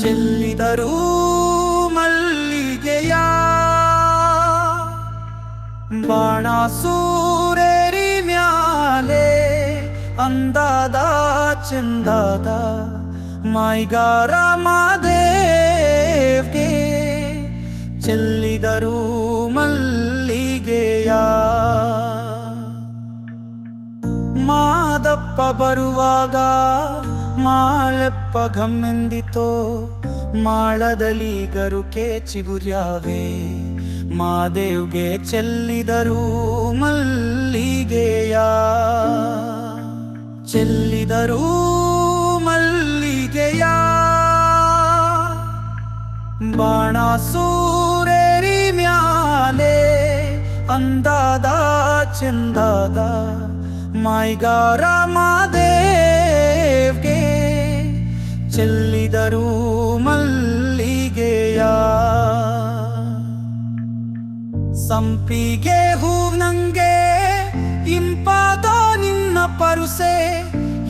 ಚೆಲ್ಲಿದರು ಮಲ್ಲಿಗೆಯ? ಬಾಣ ಸೂರೇರಿ ಮ್ಯಾಲೆ ಅಂದಾದ ಚಂದಾದ ಮೈಗಾರ ಮಾದೇವ್ಗೆ ಚೆಲ್ಲಿದರು ಮಲ್ಲಿಗೆಯ? ಮಾದಪ್ಪ ಬರುವಾಗ ಮಾಳೆಪ್ಪ ಗಮ್ಮೆಂದಿತೋ ಮಾಳದಲ್ಲಿ ಗರುಕೆ ಚಿಗುರ್ಯಾವೆ ಮಾದೇವ್ಗೆ ಚೆಲ್ಲಿದರು ಮಲ್ಲಿಗೆಯ. ಚೆಲ್ಲಿದರು ಮಲ್ಲಿಗೆಯ. ಬಾಣಾಸೂರೇರಿ ಮ್ಯಾಲೆ ಅಂದಾದ ಚಂದಾದ ಮೈಗಾರ ಮಾದೇವ್ಗೆ ಸಂಪಿಗೆ ಹೂ ನಂಗೆ, ಇಂಪಾದೋ ನಿನ್ನ ಪರುಸೆ,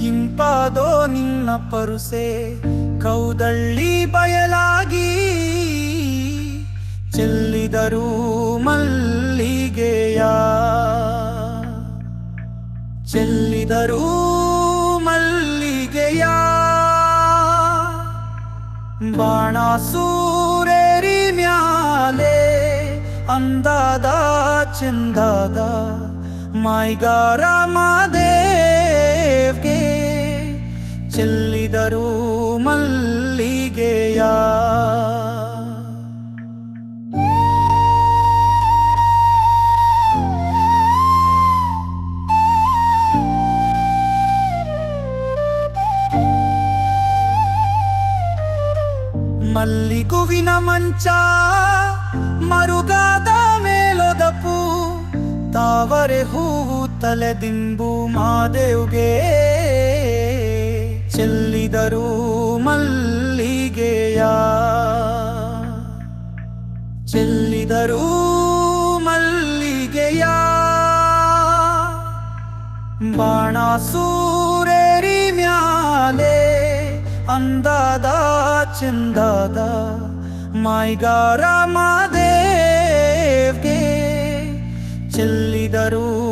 ಇಂಪಾದೋ ನಿನ್ನ ಪರುಸೆ, ಕೌದಳ್ಳಿ ಬಯಲಾಗಿ ಚೆಲ್ಲಿದರು ಮಲ್ಲಿಗೆಯ. ಚೆಲ್ಲಿದರು ಮಲ್ಲಿಗೆಯ. ಬಾಣ ಸೂರೇರಿ ಮ್ಯಾಲೆ ಅಂದಾದ ಚಂದಾದ ಮೈಗಾರ ಮಾದೇವ್ಗೆ ಚೆಲ್ಲಿದರು ಮಲ್ಲಿಗೆಯ ಮಲ್ಲಿಗುವಿನ ಮಂಚ ಮರುಗಾದ ಮೇಲೊದಪು ತಾವರೆ ಹೂವು ತಲೆದಿಂಬು ಮಾದೇವ್ಗೆ. ಚೆಲ್ಲಿದರು ಮಲ್ಲಿಗೆಯ. ಚೆಲ್ಲಿದರು ಮಲ್ಲಿಗೆಯ. ಬಾಣ ಸೂರೇರಿ ಮ್ಯಾಲೆ ಅಂದಾದ ಚಂದಾದ ಮೈಗಾರ ಮಾದೇವ್ಗೆ. ಚೆಲ್ಲಿದರು